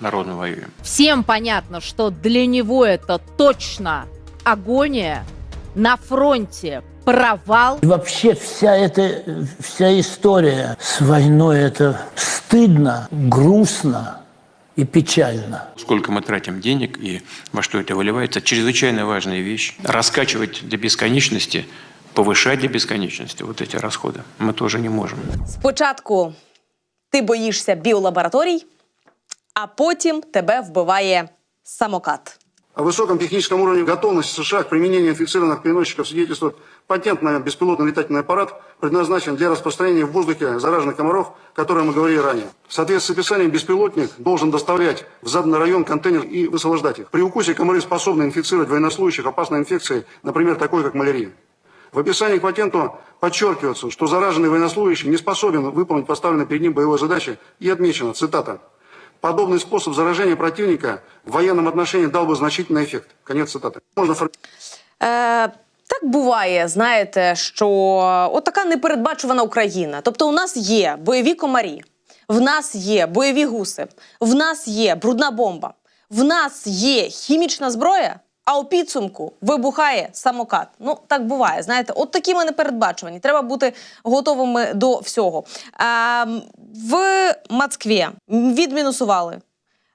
народно воюем. Всем понятно, что для него это точно агония на фронте, провал. И вообще вся эта вся история с войной это стыдно, грустно и печально. Сколько мы тратим денег и во что это выливается, чрезвычайно важная вещь. Раскачивать до бесконечности, повышать до бесконечности вот эти расходы мы тоже не можем. Спочатку ти боїшся біолабораторій, а потім тебе вбиває самокат. О высоком техническом уровне готовности США к применению инфицированных переносчиков свидетельствует патент на беспилотный летательный аппарат, предназначен для распространения в воздухе зараженных комаров, о котором мы говорили ранее. В соответствии с описанием, беспилотник должен доставлять в заданный район контейнер и высвобождать их. При укусе комары способны инфицировать военнослужащих опасной инфекцией, например, такой, как малярия. В описании к патенту подчеркивается, что зараженный военнослужащий не способен выполнить поставленные перед ним боевые задачи и отмечено, цитата, «Подобный способ заражения противника в военном отношении дал бы значительный эффект». Конец цитаты. Можно фор- Е, так буває, знаєте, що от така непередбачувана Україна. Тобто, у нас є бойові комарі, в нас є бойові гуси, в нас є брудна бомба, в нас є хімічна зброя. А у підсумку вибухає самокат. Ну так буває. Знаєте, от такі ми непередбачувані. Треба бути готовими до всього. А, в Москві відмінусували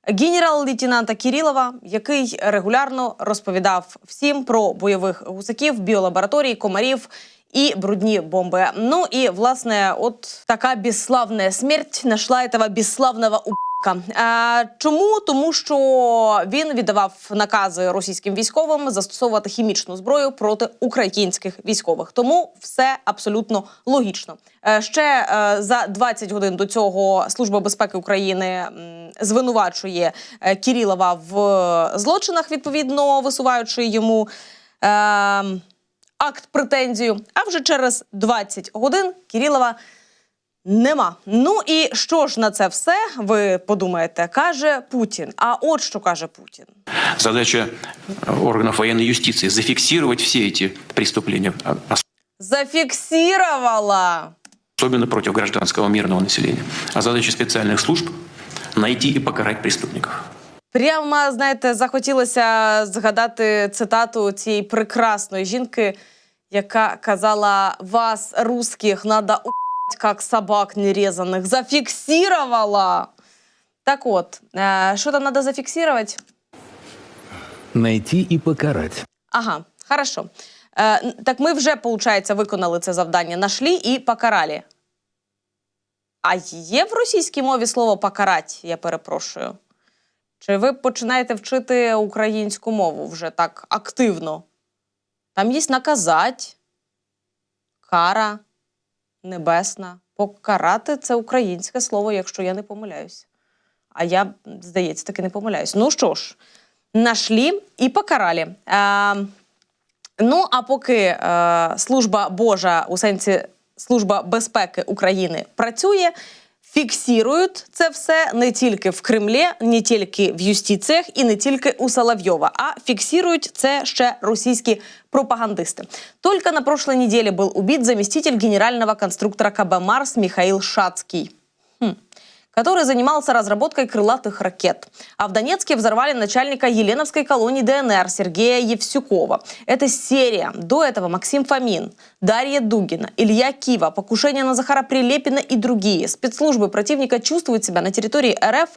генерал-лейтенанта Кірілова, який регулярно розповідав всім про бойових гусаків, біолабораторії, комарів. І брудні бомби. Ну і власне, от така безславна смерть нашла этого безславного уб**ка. А, чому? Тому що він віддавав накази російським військовим застосовувати хімічну зброю проти українських військових. Тому все абсолютно логічно. Е, Ще е, за 20 годин до цього Служба безпеки України звинувачує е, Кірілова в злочинах, відповідно висуваючи йому. Е, акт претензію. А вже через 20 годин Кірілова нема. Ну і що ж на це все? Ви подумаєте, каже Путін. А от що каже Путін. Задача э, органов военной юстиции – зафиксировать все эти преступления, а- Зафіксувала. особенно против гражданского мирного населения. А задача специальных служб – найти и покарать преступников. Прямо знаєте, захотілося згадати цитату цієї прекрасної жінки, яка казала: вас, русських, надо як собак нерезаних. Зафіксувала. Так от, е, що там треба зафіксувати? Найти и покарать. Ага, хорошо. Е, так ми вже, виходить, виконали це завдання. Нашлі і покарали. А є в російській мові слово покарать, я перепрошую. Чи ви починаєте вчити українську мову вже так активно? Там є наказать, кара, небесна. Покарати це українське слово, якщо я не помиляюсь. А я, здається, таки не помиляюсь. Ну що ж, нашлі і покаралі. Е, ну, а поки е, служба Божа у сенсі Служба безпеки України працює, фіксують це все не тільки в Кремлі, не тільки в юстиціях і не тільки у Соловйова, а фіксують це ще російські пропагандисти. Только на прошлой неделе был убит заместитель генерального конструктора КБ «Марс» Михаил Шацкий который занимался разработкой крылатых ракет. А в Донецке взорвали начальника Еленовской колонии ДНР Сергея Евсюкова. Это серия. До этого Максим Фомин, Дарья Дугина, Илья Кива, покушение на Захара Прилепина и другие. Спецслужбы противника чувствуют себя на территории РФ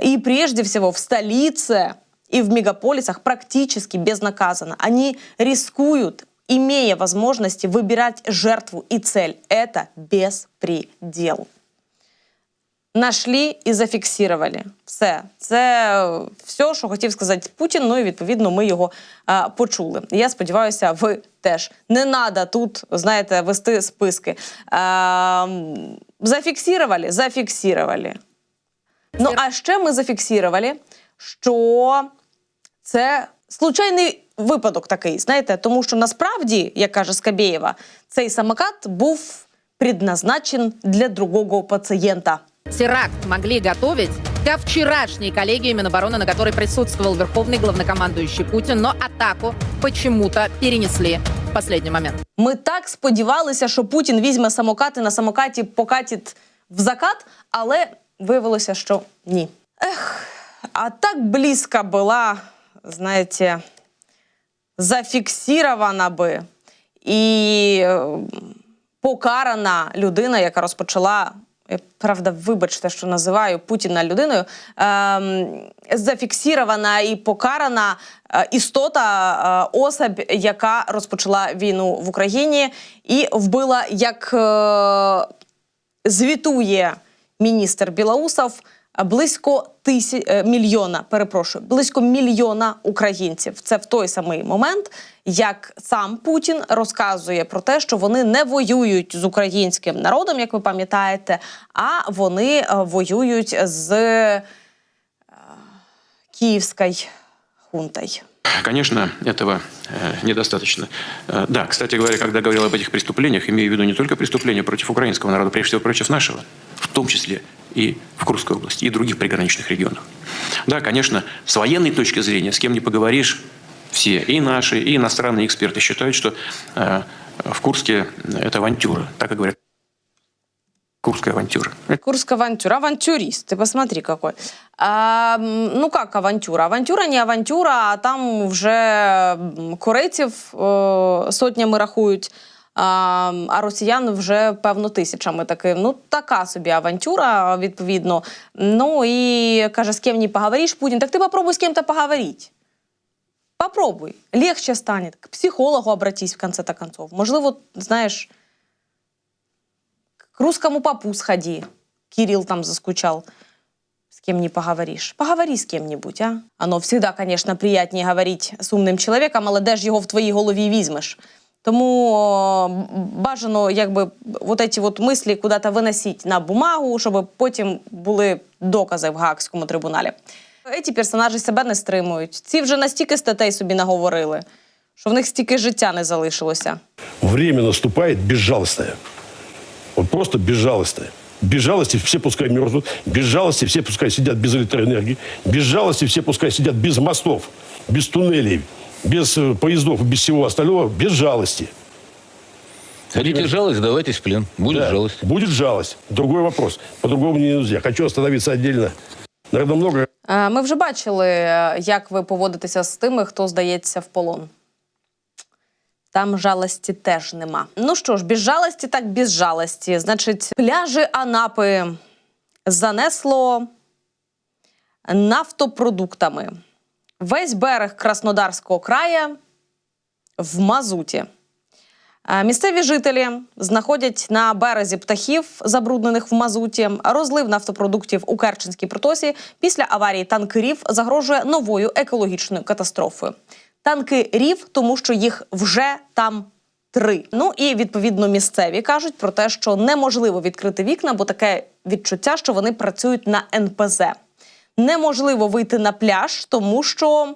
и прежде всего в столице и в мегаполисах практически безнаказанно. Они рискуют, имея возможности выбирать жертву и цель. Это беспредел. Нашли і зафіксували. Все. Це все, що хотів сказати Путін. Ну і відповідно ми його а, почули. Я сподіваюся, ви теж не треба тут, знаєте, вести списки. А, зафіксували? Зафіксували. Ну, а ще ми зафіксували, що це случайний випадок такий, знаєте, тому що насправді, як каже Скабєєва, цей самокат був предназначен для другого пацієнта. Теракт могли готовить ко вчерашней коллегии Минобороны, на которой присутствовал верховный главнокомандующий Путин, но атаку почему-то перенесли в последний момент. Ми так сподівалися, що Путін візьме самокат і на самокаті покатить в закат, але виявилося, що ні. Ех, а так близко была, знаете, зафіксірована би і е, покарана людина, яка розпочала. Правда, вибачте, що називаю Путіна людиною. ем, зафіксірована і покарана е, істота, е, особь, яка розпочала війну в Україні і вбила, як е, звітує міністр Білоусов, близько тисяч мільйона, перепрошую, близько мільйона українців. Це в той самий момент, як сам Путін розказує про те, що вони не воюють з українським народом, як ви пам'ятаєте, а вони е, воюють з е, київською хунтою. Конечно, этого э, недостаточно. Э, да, кстати говоря, когда говорил об этих преступлениях, имею в виду не только преступления против украинского народа, прежде всего против нашего, в том числе и в Курской области, и других приграничных регионах. Да, конечно, с военной точки зрения, с кем не поговоришь, все, и наши, и иностранные эксперты считают, что э, в Курске это авантюра, так и говорят. Курская авантюра. Курск авантюра. Авантюрист. Ты посмотри какой. А, ну как авантюра? Авантюра не авантюра, а там вже корейців е, сотнями рахують. А, росіян вже певно тисячами таким. Ну, така собі авантюра, відповідно. Ну і каже, з ким не поговориш, Путін. Так ти попробуй з ким-то поговорити. Попробуй. Легче стане. К психологу обратись в конце-то концов. Можливо, знаєш, к русскому попу сходи. Кирилл там заскучал. С кем не поговоришь. Поговори з кем-нибудь, а? Оно всегда, конечно, приятнее говорить з умним чоловіком, але де ж його в твоїй голові візьмеш? Тому о, бажано якби вот эти вот мислі куди-то виносити на бумагу, щоб потім були докази в Гаагському трибуналі. Ці персонажі себе не стримують. Ці вже настільки статей собі наговорили, що в них стільки життя не залишилося. Время наступает безжалостное. Вот просто безжалостное. Без жалости все пускай мерзнут, без жалости все пускай сидят без электроэнергии, без жалости все пускай сидят без мостов, без туннелей, без э, поездов и без всего остального, без жалости. Хотите жалость, давайтесь в плен. Будет Да, жалость. Будет жалость. Другой вопрос. По-другому не нельзя. Хочу остановиться отдельно. Наверное, много Е, Ми вже бачили, е, як ви поводитеся з тими, хто здається в полон. Там жалості теж нема. Ну що ж, без жалості, так без жалості. Значить, пляжі Анапи занесло нафтопродуктами. Весь берег Краснодарського краю в мазуті. Е, Місцеві жителі знаходять на березі птахів, забруднених в мазуті. Розлив нафтопродуктів у Керченській протосі після аварії танкерів загрожує новою екологічною катастрофою. Танкерів, тому що їх вже там три. Ну і відповідно місцеві кажуть про те, що неможливо відкрити вікна, бо таке відчуття, що вони працюють на НПЗ. Неможливо вийти на пляж, тому що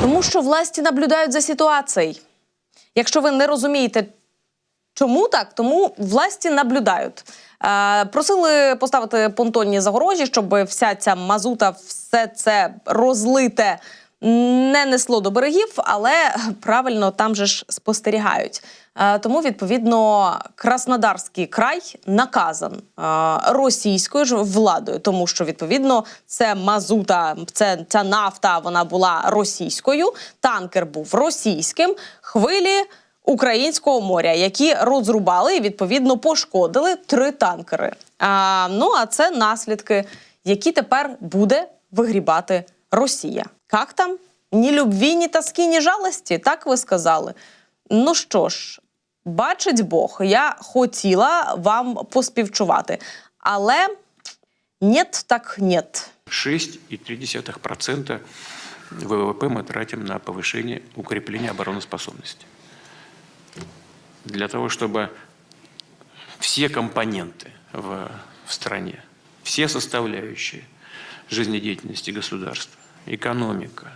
Тому що власті наблюдають за ситуацією. Якщо ви не розумієте, чому так, тому власті наблюдають. Е, просили поставити понтонні загорожі, щоб вся ця мазута, все це розлите не несло до берегів, але правильно там же ж спостерігають. Е, тому, відповідно, Краснодарський край наказан е, російською ж владою, тому що відповідно це мазута, це ця нафта, вона була російською. Танкер був російським. Хвилі українського моря, які розрубали і відповідно пошкодили три танкери. А, ну а це наслідки, які тепер буде вигрібати Росія. Як там? Ні любві, ні тоски, ні жалості, так ви сказали. Ну що ж, бачить Бог, я хотіла вам поспівчувати, але нет, так нет. 6,3% ВВП мы тратим на повышение, укрепление обороноспособности. Для того, чтобы все компоненты в, в стране, все составляющие жизнедеятельности государства, экономика,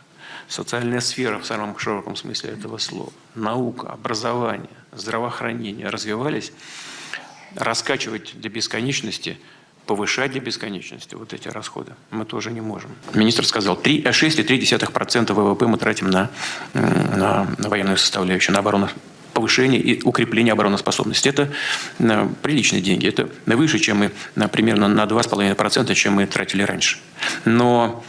социальная сфера в самом широком смысле этого слова, наука, образование, здравоохранение развивались, раскачивать до бесконечности повышать до бесконечности вот эти расходы мы тоже не можем. Министр сказал, 3, э, 6,3% ВВП мы тратим на, на, на военную составляющую, на оборону повышение и укрепление обороноспособности. Это э, приличные деньги. Это выше, чем мы на, примерно на 2,5%, чем мы тратили раньше. Но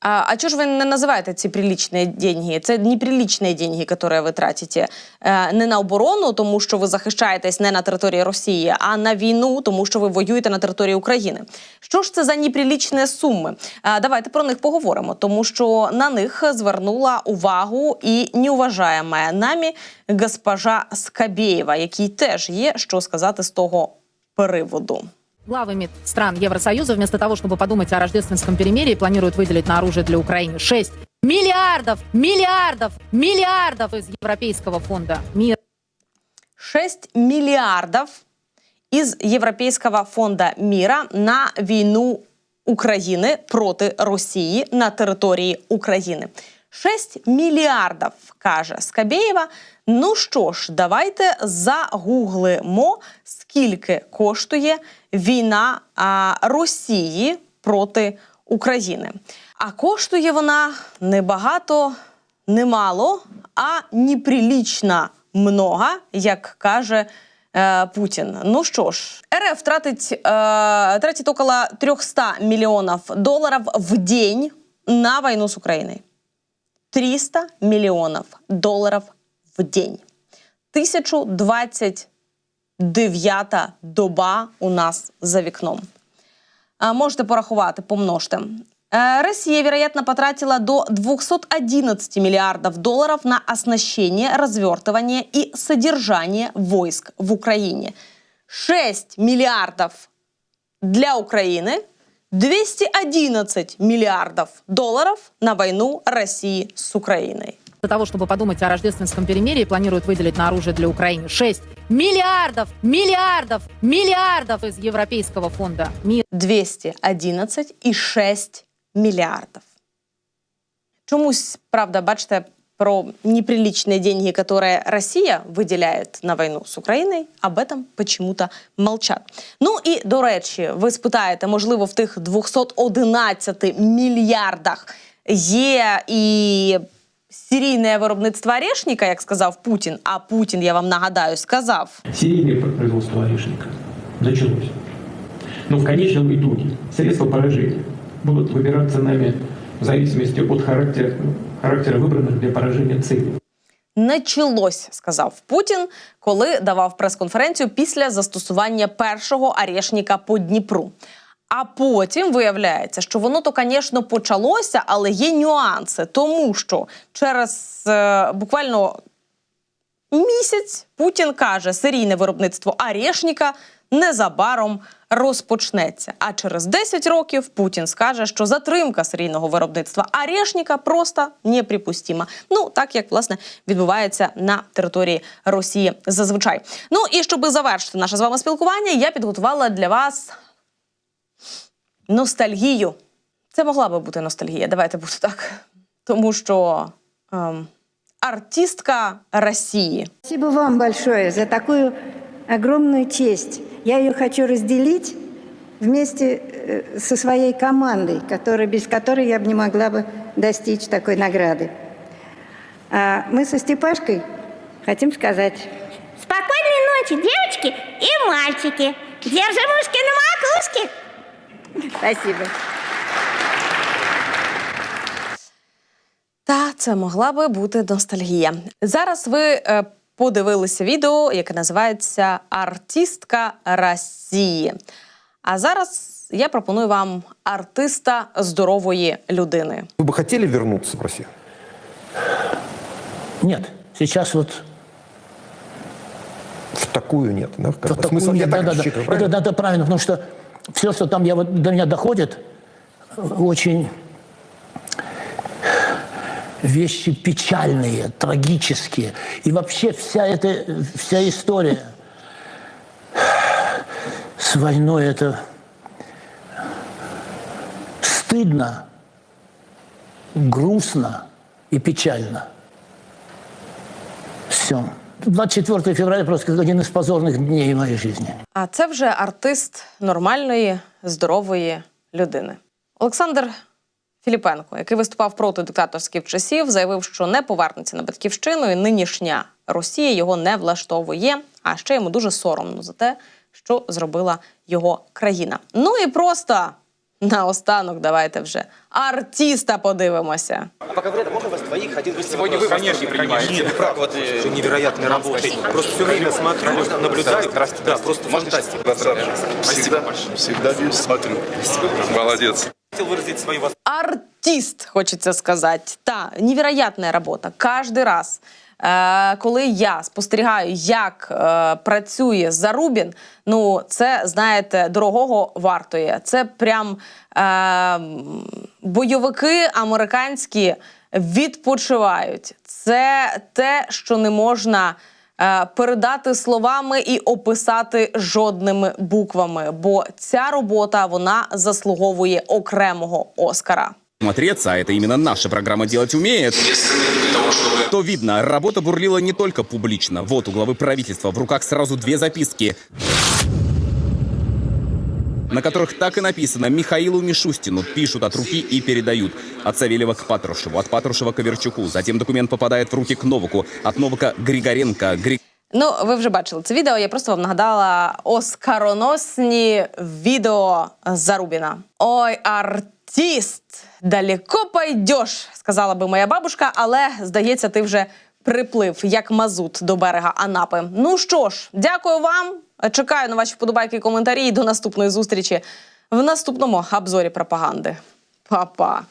а, а чого ж ви не називаєте ці прилічні деньги? Це неприлічні деньги, які ви тратите е, не на оборону, тому що ви захищаєтесь не на території Росії, а на війну, тому що ви воюєте на території України. Що ж це за неприлічні суми? Е, давайте про них поговоримо, тому що на них звернула увагу і неуважаєма нами госпожа Скабєєва, якій теж є що сказати з того приводу. Главы МИД стран Евросоюза вместо того, чтобы подумать о рождественском перемирии, планируют выделить на оружие для Украины 6 миллиардов, миллиардов, миллиардов из Европейского фонда мира. 6 миллиардов из Европейского фонда мира на війну України проти Росії на території України. 6 мільярдів, каже Скабєєва. Ну що ж, давайте загуглимо, скільки коштує війна а, Росії проти України. А коштує вона не багато, не а неприлічно много, як каже е, Путін. Ну що ж, РФ тратить, е, тратить около 300 мільйонів доларів в день на війну з Україною. 300 мільйонів доларів в день. 1029 доба у нас за вікном. А, Можете порахувати, помножте. Россия, вероятно, потратила до 211 миллиардов долларов на оснащение, развертывание и содержание войск в Украине. 6 миллиардов для Украины, 211 миллиардов долларов на войну России с Украиной. Для того, чтобы подумать о рождественском перемирии, планируют выделить на оружие для Украины 6 миллиардов, миллиардов, миллиардов из Европейского фонда мира. 211,6 миллиардов. Чомусь, правда, бачите, про неприличные деньги, которые Россия выделяет на війну з Україною, об этом почему-то молчат. Ну і до речі, ви спитаєте, можливо, в тих 211 мільярдах є і серійне виробництво орешника, як сказав Путін. А Путін, я вам нагадаю, сказав, серийное производство орешника началось. Но в конечном итоге средства поражения будут выбираться нами в зависимости от характера, характера выбранных для поражения целей. Началось, сказав Путін, коли давав прес-конференцію після застосування першого арешника по Дніпру. А потім виявляється, що воно то, звісно, почалося, але є нюанси, тому що через е, буквально місяць Путін каже, серійне виробництво арешника незабаром розпочнеться. А через 10 років Путін скаже, що затримка серійного виробництва арешника просто неприпустима. Ну так як власне відбувається на території Росії зазвичай. Ну і щоб завершити наше з вами спілкування, я підготувала для вас ностальгію. Це могла би бути ностальгія. Давайте буде так. Тому що ем, артистка Росії Спасибо вам большое за такую огромную честь. Я ее хочу разделить вместе э, со своей командой, которая, без которой я бы не могла бы достичь такой награды. А мы со Степашкой хотим сказать Спокойной ночи, девочки и мальчики. Держим ушки на макушке. спасибо. Та це могла би бути ностальгія. Зараз ви е, подивилися відео, яке називається Артистка Росії. А зараз я пропоную вам артиста здорової людини. Вы бы хотели вернуться в Россию? Нет, сейчас вот В такую нет, да? Как Вот бы такую смысл, я нет, так да, да, да. рассчитываю, Это, правильно? это правильно, потому что все, что там я, вот, до меня доходит, очень вещи печальные, трагические. И вообще вся эта вся история с войной, это стыдно, грустно и печально. Все. 24 февраля просто один из позорных дней моей жизни. А це вже артист нормальної, здорової людини. Олександр Філіпенко, який виступав проти диктаторських часів, заявив, що не повернеться на батьківщину, і нинішня Росія його не влаштовує. А ще йому дуже соромно за те, що зробила його країна. Ну і просто наостанок, давайте вже артиста подивимося. Пока говорят, можно вас двоих один вы Сегодня вы конечно, принимаете. Нет, как вот э, невероятной работы. Просто все время смотрю, наблюдаю. Да, просто фантастика. Спасибо большое. Всегда весь смотрю. Молодец. Хотел выразить свою вас. артист, хочеться сказати. Та невероятна робота. Кожен раз, коли я спостерігаю, як е, працює Зарубін, ну це знаєте, дорогого вартує. Це прям е, бойовики американські відпочивають. Це те, що не можна. е, Передати словами і описати жодними буквами, бо ця робота вона заслуговує окремого Оскара. Смотреться, а это именно наша программа делать умеет, то видно, работа бурлила не только публично. Вот у главы правительства в руках сразу две записки, на которых так и написано «Михаилу Мишустину». Пишут от руки и передают. От Савельева к Патрушеву, от Патрушева к Верчуку. Затем документ попадает в руки к Новаку, от Новака Григоренко, Гри... Ну, ви вже бачили це відео. Я просто вам нагадала оскароносні відео Зарубіна. Ой, артист, далеко пойдеш, сказала би моя бабушка, але здається, ти вже приплив як мазут до берега Анапи. Ну що ж, дякую вам. Чекаю на ваші вподобайки і коментарі. І до наступної зустрічі в наступному обзорі пропаганди. Па-па!